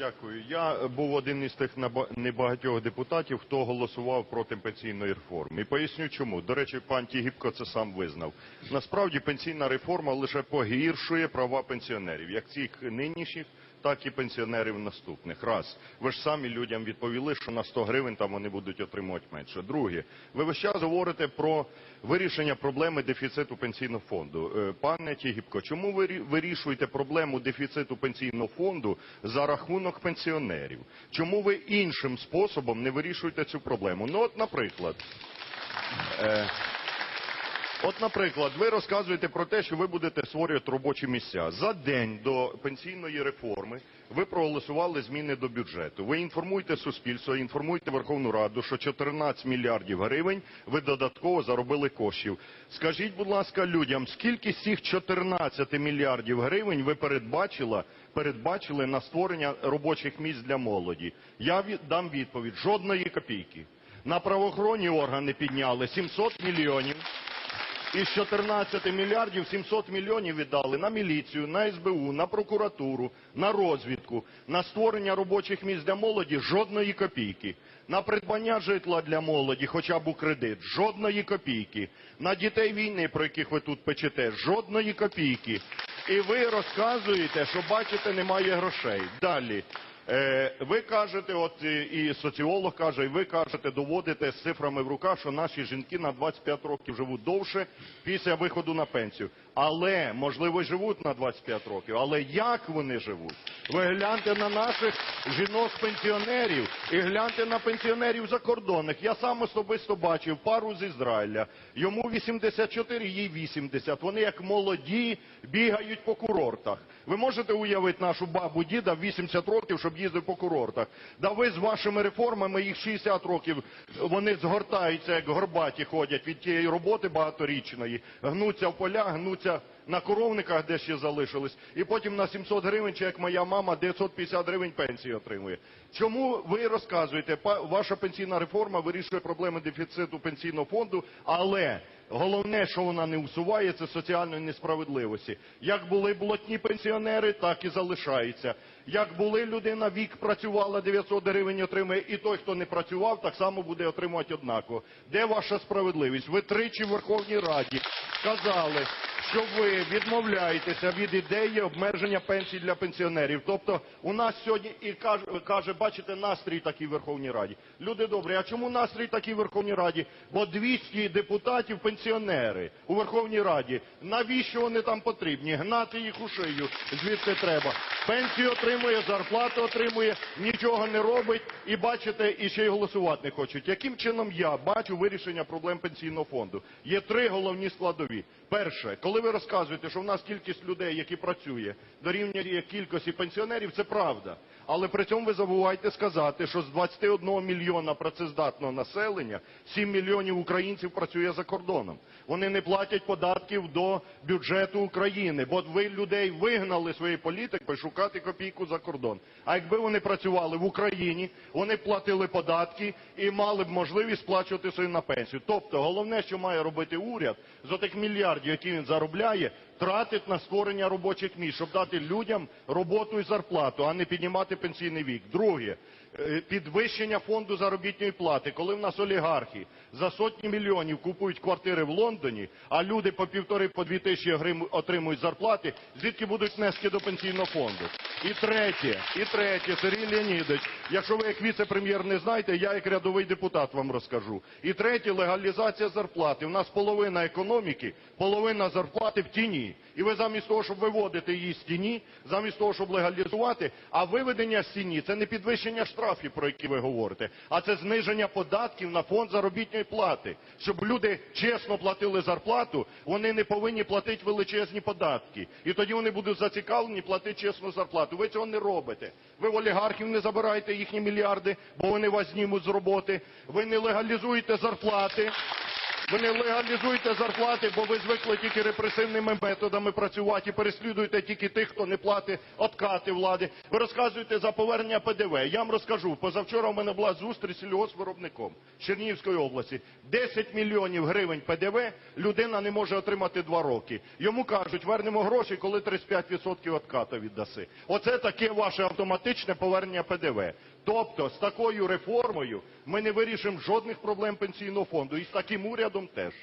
Дякую. Я е, був один із тих небагатьох депутатів, хто голосував проти пенсійної реформи. І поясню чому. До речі, пан Тігіпко це сам визнав. Насправді пенсійна реформа лише погіршує права пенсіонерів, як цих нинішніх, так і пенсіонерів наступних. Раз. Ви ж самі людям відповіли, що на 100 гривень там вони будуть отримувати менше. Друге, ви весь час говорите про вирішення проблеми дефіциту пенсійного фонду. Е, Пане Тігіпко, чому ви вирішуєте проблему дефіциту пенсійного фонду за рахунок пенсіонерів? Чому ви іншим способом не вирішуєте цю проблему? Ну, от, наприклад, е, От, наприклад, ви розказуєте про те, що ви будете створювати робочі місця. За день до пенсійної реформи ви проголосували зміни до бюджету. Ви інформуєте суспільство, інформуєте Верховну Раду, що 14 мільярдів гривень ви додатково заробили коштів. Скажіть, будь ласка, людям, скільки з цих 14 мільярдів гривень ви передбачила, передбачили на створення робочих місць для молоді? Я дам відповідь: жодної копійки. На правоохоронні органи підняли 700 мільйонів. Із 14 мільярдів 700 мільйонів віддали на міліцію, на СБУ, на прокуратуру, на розвідку, на створення робочих місць для молоді жодної копійки. На придбання житла для молоді, хоча б у кредит, жодної копійки. На дітей війни, про яких ви тут печете, жодної копійки. І ви розказуєте, що бачите, немає грошей. Далі. Е, ви кажете, от і соціолог каже, і ви кажете, доводите з цифрами в руках, що наші жінки на 25 років живуть довше після виходу на пенсію. Але, можливо, живуть на 25 років. Але як вони живуть? Ви гляньте на наших жінок-пенсіонерів і гляньте на пенсіонерів закордонних. Я сам особисто бачив пару з Ізраїля. Йому 84, їй 80. Вони як молоді бігають по курортах. Ви можете уявити нашу бабу діда в 80 років, щоб їздив по курортах? Да ви з вашими реформами їх 60 років вони згортаються, як горбаті ходять від тієї роботи багаторічної, гнуться в поля, гнуться на коровниках, де ще залишились, і потім на 700 гривень, чи як моя мама, 950 гривень пенсії отримує. Чому ви розказуєте, ваша пенсійна реформа вирішує проблеми дефіциту пенсійного фонду, але головне, що вона не усуває, це соціальної несправедливості. Як були блатні пенсіонери, так і залишаються. Як були людина вік працювала 900 гривень отримує, і той, хто не працював, так само буде отримувати однаково. Де ваша справедливість? Ви тричі в Верховній Раді сказали, що ви відмовляєтеся від ідеї обмеження пенсій для пенсіонерів. Тобто у нас сьогодні і каже, каже, бачите, настрій такий в Верховній Раді. Люди добрі, а чому настрій такий в Верховній Раді? Бо 200 депутатів пенсіонери у Верховній Раді. Навіщо вони там потрібні? Гнати їх у шию звідси треба. Пенсію отримує, зарплату отримує, нічого не робить і бачите, і ще й голосувати не хочуть. Яким чином я бачу вирішення проблем пенсійного фонду? Є три головні складові. Перше, коли ви розказуєте, що в нас кількість людей, які працює, дорівнює кількості пенсіонерів, це правда. Але при цьому ви забуваєте сказати, що з 21 мільйона працездатного населення 7 мільйонів українців працює за кордоном. Вони не платять податків до бюджету України, бо ви людей вигнали своєю політикою шукати копійку за кордон. А якби вони працювали в Україні, вони платили податки і мали б можливість сплачувати собі на пенсію. Тобто, головне, що має робити уряд з отих мільярдів, які він заробляє, заробляє, тратить на створення робочих місць, щоб дати людям роботу і зарплату, а не піднімати пенсійний вік. Друге, е, підвищення фонду заробітної плати. Коли в нас олігархи за сотні мільйонів купують квартири в Лондоні, а люди по півтори, по дві тисячі гривень отримують зарплати, звідки будуть внески до пенсійного фонду? І третє, і третє, Сергій Леонідович, якщо ви як віце-прем'єр не знаєте, я як рядовий депутат вам розкажу. І третє, легалізація зарплати. У нас половина економіки, половина зарплати в тіні. І ви замість того, щоб виводити її з тіні, замість того, щоб легалізувати, а виведення з тіні це не підвищення штрафів, про які ви говорите, а це зниження податків на фонд заробітної плати. Щоб люди чесно платили зарплату, вони не повинні платити величезні податки. І тоді вони будуть зацікавлені платити чесну зарплату. Ви цього не робите. Ви в олігархів не забираєте їхні мільярди, бо вони вас знімуть з роботи. Ви не легалізуєте зарплати. Ви не легалізуєте зарплати, бо ви звикли тільки репресивними методами працювати і переслідуєте тільки тих, хто не платить откати влади. Ви розказуєте за повернення ПДВ. Я вам розкажу. Позавчора у мене була зустріч з сільгоспвиробником з Чернігівської області. 10 мільйонів гривень ПДВ людина не може отримати два роки. Йому кажуть, вернемо гроші, коли 35% отката віддаси. Оце таке ваше автоматичне повернення ПДВ. Тобто з такою реформою ми не вирішимо жодних проблем пенсійного фонду і з таким урядом теж.